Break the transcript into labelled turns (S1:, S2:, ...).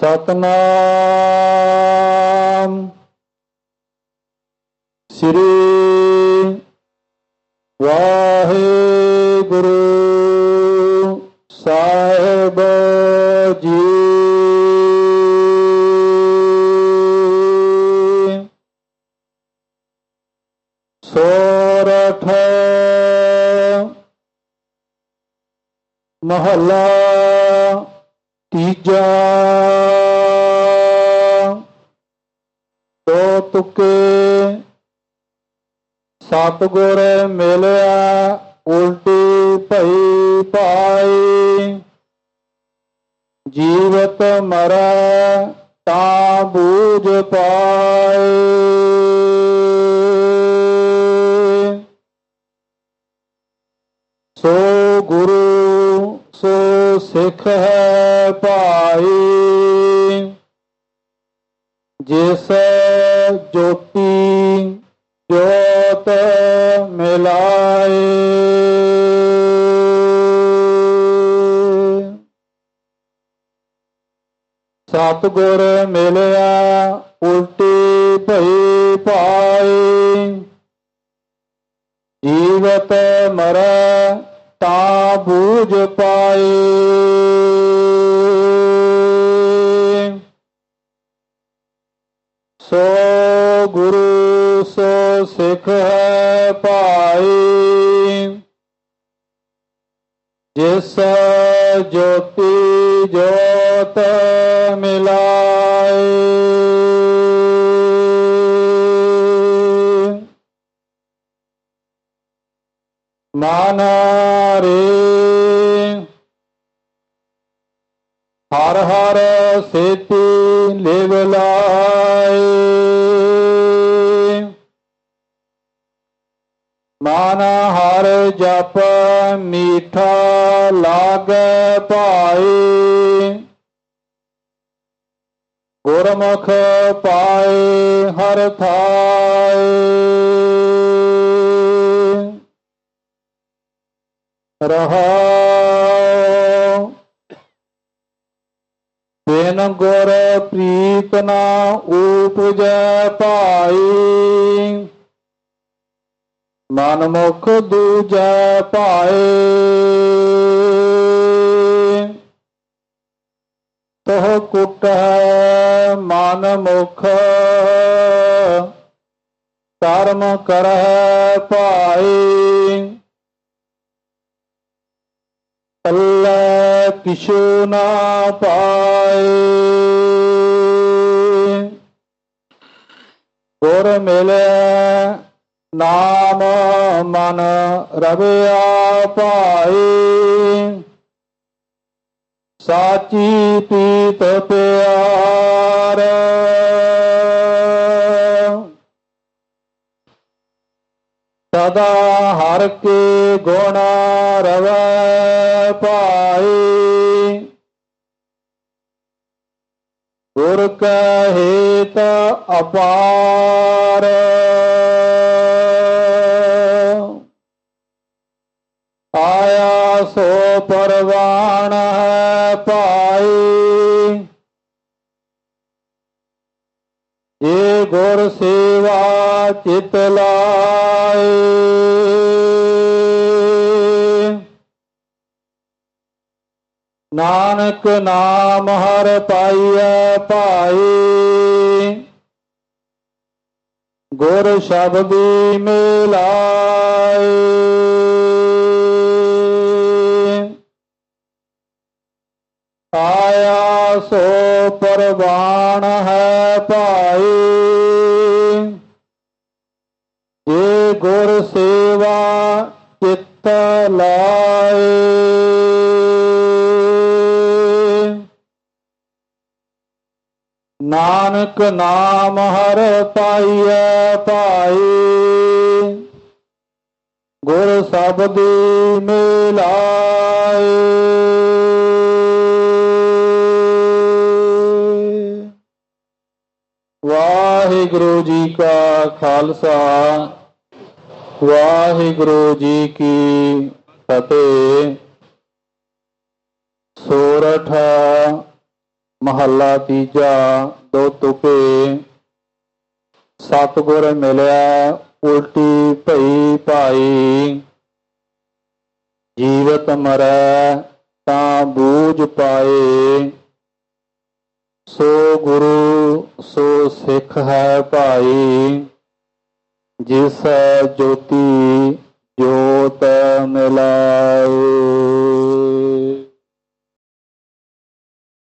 S1: ਸਤਨਾਮ। ਸ੍ਰੀ ਵਾਹਿਗੁਰੂ ਸਾਹਿਬ ਜੀ। ਸੋਰਠ ਮਹੱਲਾ ਤੀਜਾ ਤੋ ਤੁਕੇ ਸਤਗੁਰ ਮਿਲਿਆ ਉਲਟੀ ਭਈ ਪਾਈ ਜੀਵਤ ਮਰੈ ਤਾਂ ਬੂਝ ਪਾਏ। ਸੋ ਗੁਰੂ, ਸੋ ਸਿੱਖ ਹੈ। ਭਾਈ। ਜਿਸ ਜੋਤੀ ਜੋਤ ਮਿਲਾਏ। ਸਤਗੁਰ ਮਿਲਿਆ ਉਲਟੀ ਭਈ ਪਾਈ ਜੀਵਤ ਮਰੈ ਤਾਂ ਬੂਝ ਪਾਏ। ਸੋ ਗੁਰੂ ਸੋ ਸਿੱਖ ਹੈ ਭਾਈ। ਜਿਸ ਜੋਤੀ ਜੋਤ ਮਿਲਾਏ। ਮਨ ਰੇ। ਹਰ ਹਰ ਸੇਤੀ ਲਿਵ ਲਾਏ। ਮਨ ਹਰ ਜਪ ਮੀਠਾ ਲਾਗੈ ਭਾਈ ਗੁਰਮੁਖ ਪਾਏ ਹਰ ਥਾਏ। ਰਹਾਉ ਬਿਨ ਗੁਰ ਪ੍ਰੀਤ ਨਾ ਉਪਜੈ ਭਾਈ। ਮਨ ਮੁਖ ਦੂਜੈ ਭਾਏ। ਤਹ ਕੁਟ ਮਨ ਮੁਖ। ਕਰਮ ਕਰਹਿ ਭਾਈ। ਅੱਲਾ ਕਿਛੁ ਨਾ ਪਾਏ। ਗੁਰ ਮਿਲੇ ਨਾਮ ਮਨ ਰਵਿਆ ਪਾਏ ਸਾਚੀ ਪੀਤ ਪਿਆਰ। ਸਦਾ ਹਰ ਕੇ ਗੁਣ ਰਵੈ ਗੁਰ ਕਹੇ ਹੇਤ ਅਪਾਰ। ਆਇਆ ਸੋ ਪਰਵਾਣ ਹੈ ਭਾਈ ਜੇ ਗੁਰ ਸੇਵਾ ਚਿਤ ਲਾਏ। ਨਾਨਕ ਨਾਮ ਹਰ ਪਾਈਐ ਭਾਈ। ਗੁਰ ਸ਼ਬਦੀ ਮਿਲਾਏ। ਆਇਆ ਸੋ ਪਰਵਾਣ ਹੈ ਭਾਈ। ਨਾਨਕ ਨਾਮ ਹਰ ਪਾਈਐ ਭਾਈ। ਗੁਰ ਸਬਦੀ ਮਿਲਾਏ। ਵਾਹਿਗੁਰੂ ਜੀ ਕਾ ਖਾਲਸਾ, ਵਾਹਿਗੁਰੂ ਜੀ ਕੀ ਫਤਿਹ। ਸੋਰਠ ਮਹੱਲਾ ਤੀਜਾ, ਦੋ ਤੁਕੇ। ਸਤਿਗੁਰ ਮਿਲਿਆ, ਉਲਟੀ ਭਈ ਭਾਈ। ਜੀਵਤ ਮਰੈ, ਤਾਂ ਬੂਝ ਪਾਏ। ਸੋ ਗੁਰੂ, ਸੋ ਸਿੱਖ ਹੈ ਭਾਈ। ਜਿਸ ਜੋਤੀ, ਜੋਤ ਮਿਲਾਏ।